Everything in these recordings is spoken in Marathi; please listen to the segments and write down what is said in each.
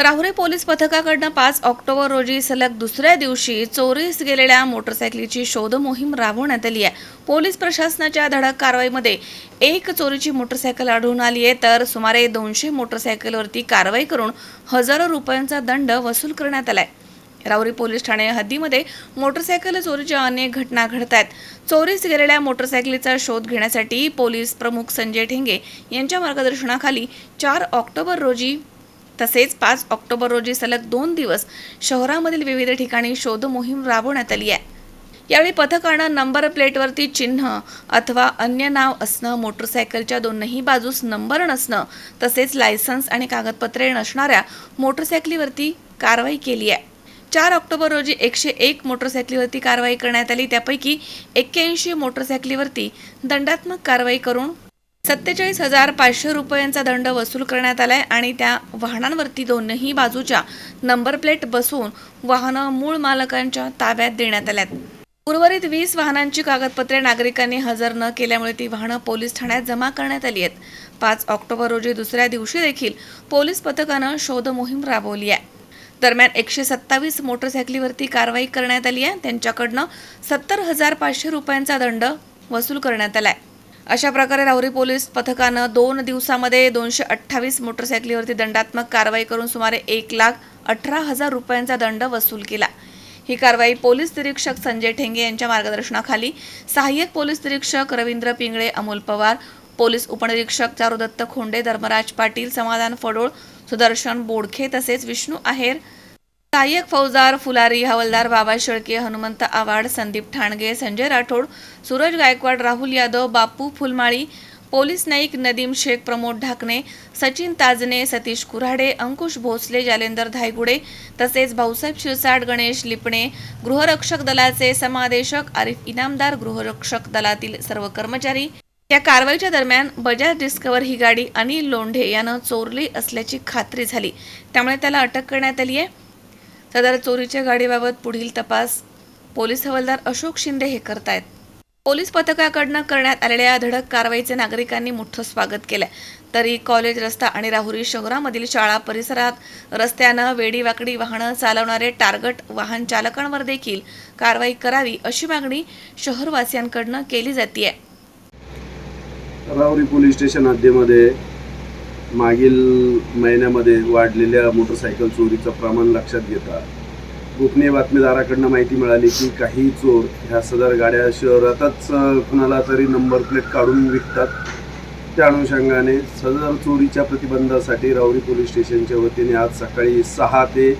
राहुरी पोलीस पथकाकडनं पाच ऑक्टोबर रोजी सलग दुसऱ्या दिवशी चोरीस गेलेल्या मोटरसायकलीची शोध मोहीम राबवण्यात आली आहे. पोलीस प्रशासनाच्या धडक कारवाईमध्ये एक चोरीची मोटरसायकल आढळून आली आहे. तर सुमारे दोनशे मोटरसायकलवरती कारवाई करून हजारो रुपयांचा दंड वसूल करण्यात आलाय. राहुरी पोलीस ठाणे हद्दीमध्ये मोटरसायकल चोरीच्या अनेक घटना घडत आहेत. चोरीस गेलेल्या मोटरसायकलीचा शोध घेण्यासाठी पोलीस प्रमुख संजय ठेंगे यांच्या मार्गदर्शनाखाली चार ऑक्टोबर रोजी तसेच पाच ऑक्टोबर रोजी सलग दोन दिवस शहरामधील विविध ठिकाणी शोध मोहीम राबवण्यात आली आहे. यावेळी पथकानं नंबर प्लेटवरती चिन्ह अथवा अन्य नाव असणं मोटरसायकलच्या दोनही बाजूस नंबर नसणं तसेच लायसन्स आणि कागदपत्रे नसणाऱ्या मोटरसायकलीवरती कारवाई केली आहे. चार ऑक्टोबर रोजी एकशे एक मोटरसायकलीवरती कारवाई करण्यात आली. त्यापैकी एक्क्याऐंशी मोटरसायकलीवरती दंडात्मक कारवाई करून सत्तेचाळीस हजार पाचशे रुपयांचा दंड वसूल करण्यात आलाय आणि त्या वाहनांवरती दोनही बाजूच्या नंबर प्लेट बसवून वाहनं मूळ मालकांच्या ताब्यात देण्यात आल्यात. उर्वरित वीस वाहनांची कागदपत्रे नागरिकांनी हजर न केल्यामुळे ती वाहनं पोलीस ठाण्यात जमा करण्यात आली आहेत. पाच ऑक्टोबर रोजी दुसऱ्या दिवशी देखील पोलीस पथकानं शोध मोहीम राबवली आहे. दरम्यान एकशे सत्तावीस मोटरसायकलीवरती कारवाई करण्यात आली आहे. त्यांच्याकडनं सत्तर हजार पाचशे रुपयांचा दंड वसूल करण्यात आला आहे अशा प्रकारे राहुरी पोलीस पथकानं दोन दिवसामध्ये दोनशे अठ्ठावीस मोटरसायकलीवरती दंडात्मक कारवाई करून सुमारे एक लाख अठरा हजार रुपयांचा दंड वसूल केला. ही कारवाई पोलीस निरीक्षक संजय ठेंगे यांच्या मार्गदर्शनाखाली सहाय्यक पोलीस निरीक्षक रवींद्र पिंगळे अमोल पवार पोलीस उपनिरीक्षक चारुदत्त खोंडे धर्मराज पाटील समाधान फडोळ सुदर्शन बोडखे तसेच विष्णू आहेर सहाय्यक फौजदार फुलारी हवलदार बाबा शेळके हनुमंत आवाड संदीप ठाणगे संजय राठोड सूरज गायकवाड राहुल यादव बापू फुलमाळी पोलीस नाईक नदीम शेख प्रमोद ढाकणे सचिन ताजने सतीश कुऱ्हाडे अंकुश भोसले जालेंदर धायगुडे तसेच भाऊसाहेब शिरसाट गणेश लिपणे गृहरक्षक दलाचे समादेशक आरिफ इनामदार गृहरक्षक दलातील सर्व कर्मचारी. या कारवाईच्या दरम्यान बजाज डिस्कवर ही गाडी अनिल लोंढे यानं चोरली असल्याची खात्री झाली. त्यामुळे त्याला अटक करण्यात आली आहे सदर चोरीच्या गाडीबाबत पुढील तपास. पोलीस हवालदार अशोक शिंदे हे करतायत. पोलीस पथकाकडनं करण्यात आलेल्या धडक कारवाईचे नागरिकांनी मोठं स्वागत केलंय. तरी कॉलेज रस्ता आणि राहुरी शहरामधील शाळा परिसरात रस्त्यानं वेडीवाकडी वाहनं चालवणारे टार्गट वाहन चालकांवर देखील कारवाई करावी अशी मागणी शहरवासियांकडनं केली जाते राहुरी पोलीस स्टेशन हद्दीमध्ये मागील महिन्यामध्ये वाढलेल्या मोटरसायकल चोरीचं प्रमाण लक्षात घेता गोपनीय बातमीदाराकडनं माहिती मिळाली की काही चोर ह्या सदर गाड्या शहरातच कुणाला तरी नंबर प्लेट काढून विकतात. त्या अनुषंगाने सदर चोरीच्या प्रतिबंधासाठी रावरी पोलीस स्टेशनच्या वतीने आज सकाळी सहा ते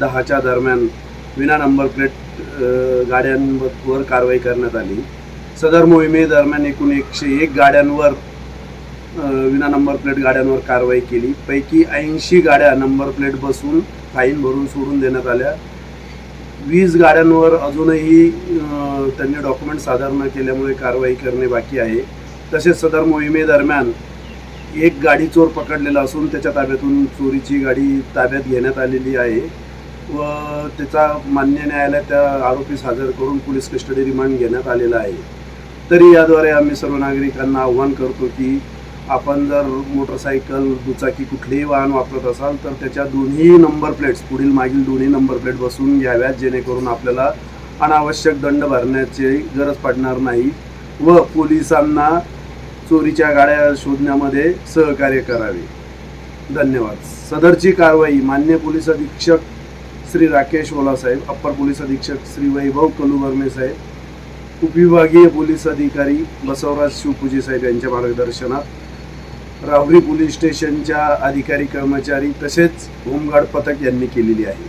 दहाच्या दरम्यान विना नंबर प्लेट गाड्यांवर कारवाई करण्यात आली. सदर मोहिमेदरम्यान एकूण एकशे एक गाड्यांवर विना नंबर प्लेट गाड्यांवर कारवाई केली. पैकी ऐंशी गाड्या नंबर प्लेट बसवून फाईन भरून सोडून देण्यात आल्या. वीस गाड्यांवर अजूनही त्यांनी डॉक्युमेंट सादर न केल्यामुळे कारवाई करणे बाकी आहे. तसेच सदर मोहिमेदरम्यान एक गाडी चोर पकडलेला असून त्याच्या ताब्यातून चोरीची गाडी ताब्यात घेण्यात आलेली आहे व त्याचा मान्य न्यायालयात त्या आरोपीस हजर करून पोलीस कस्टडी रिमांड घेण्यात आलेला आहे. तरी याद्वारे आम्ही सर्व नागरिकांना आव्हान करतो की आपण जर मोटरसायकल दुचाकी कुठलेही वाहन वापरत असाल तर त्याच्या दोन्ही नंबर प्लेट्स पुढील मागील दोन्ही नंबर प्लेट बसवून घ्याव्यात जेणेकरून आपल्याला अनावश्यक दंड भरण्याची गरज पडणार नाही व पोलिसांना चोरीच्या गाड्या शोधण्यामध्ये सहकार्य करावे. धन्यवाद. सदरची कारवाई मान्य पोलीस अधीक्षक श्री राकेश ओला साहेब अप्पर पोलीस अधीक्षक श्री वैभव कलुवर्मे साहेब उपविभागीय पोलीस अधिकारी बसवराज शिवपूजे साहेब यांच्या मार्गदर्शनात राबरी पोलीस स्टेशनच्या अधिकारी कर्मचारी तसेच होमगार्ड पथक यांनी केलेली आहे.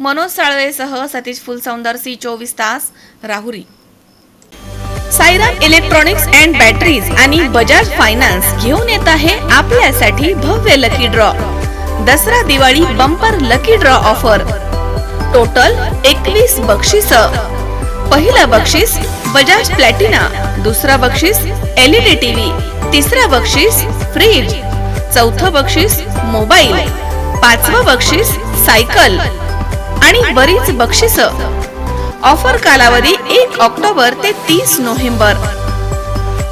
मनोज साळवेसह सतीश फुलसौंदर सी चोवीस तास Rahuri. Sairam electronics and batteries आणि बजाज फायनान्स घेऊन येत आहे आपल्यासाठी भव्य lucky draw. Dussehra Diwali bumper lucky draw offer. Total एकवीस बक्षीस. पहिलं बक्षीस बजाज प्लॅटिना दुसरं बक्षीस एलईडी टीव्ही. तिसरं बक्षीस फ्रीज. चौथं बक्षीस मोबाईल. पाचवं बक्षीस सायकल. आणि बरीच बक्षिस. ऑफर कालावधी एक ऑक्टोबर ते तीस नोव्हेंबर.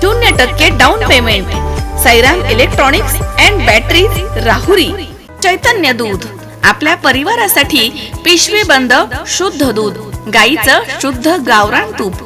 शून्य टक्के down payment. Sairam electronics and batteries Rahuri. Chaitanya दूध. आपल्या परिवारासाठी पिशवी बंद शुद्ध दूध. गाईचं शुद्ध गावरान तूप.